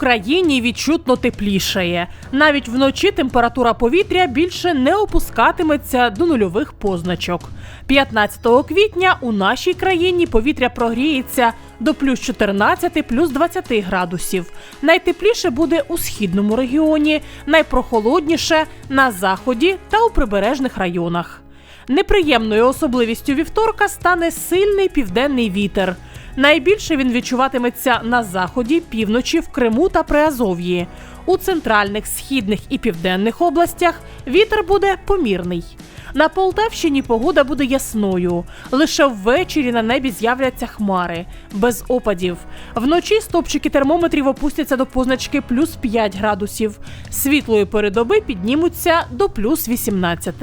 країні відчутно теплішає. Навіть вночі температура повітря більше не опускатиметься до нульових позначок. 15 квітня у нашій країні повітря прогріється до плюс 14, плюс 20 градусів. Найтепліше буде у східному регіоні, найпрохолодніше на заході та у прибережних районах. Неприємною особливістю вівторка стане сильний південний вітер. Найбільше він відчуватиметься на заході, півночі, в Криму та Приазов'ї. У центральних, східних і південних областях вітер буде помірний. На Полтавщині погода буде ясною. Лише ввечері на небі з'являться хмари, без опадів. Вночі стопчики термометрів опустяться до позначки плюс 5 градусів. Світлої передоби піднімуться до плюс 18.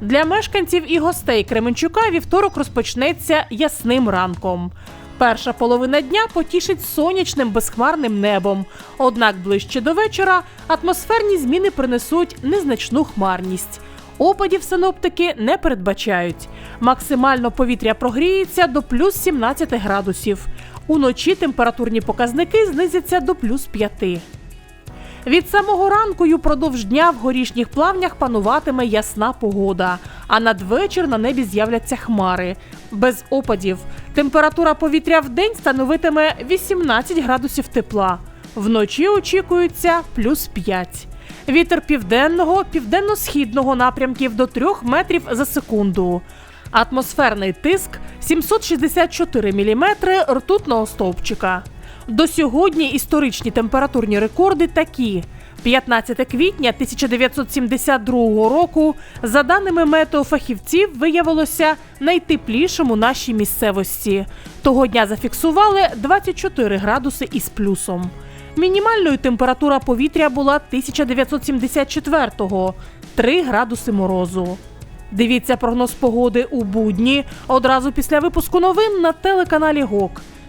Для мешканців і гостей Кременчука вівторок розпочнеться ясним ранком. Перша половина дня потішить сонячним безхмарним небом. Однак ближче до вечора атмосферні зміни принесуть незначну хмарність. Опадів синоптики не передбачають. Максимально повітря прогріється до плюс 17 градусів. Уночі температурні показники знизяться до плюс 5. Від самого ранку й упродовж дня в горішніх плавнях пануватиме ясна погода, а надвечір на небі з'являться хмари. Без опадів. Температура повітря в день становитиме 18 градусів тепла. Вночі очікується плюс 5. Вітер південного, південно-східного напрямків до 3 метрів за секунду. Атмосферний тиск 764 міліметри ртутного стовпчика. До сьогодні історичні температурні рекорди такі. 15 квітня 1972 року, за даними метеофахівців, виявилося найтеплішим у нашій місцевості. Того дня зафіксували 24 градуси із плюсом. Мінімальною температура повітря була 1974-го – 3 градуси морозу. Дивіться прогноз погоди у будні одразу після випуску новин на телеканалі ГОК.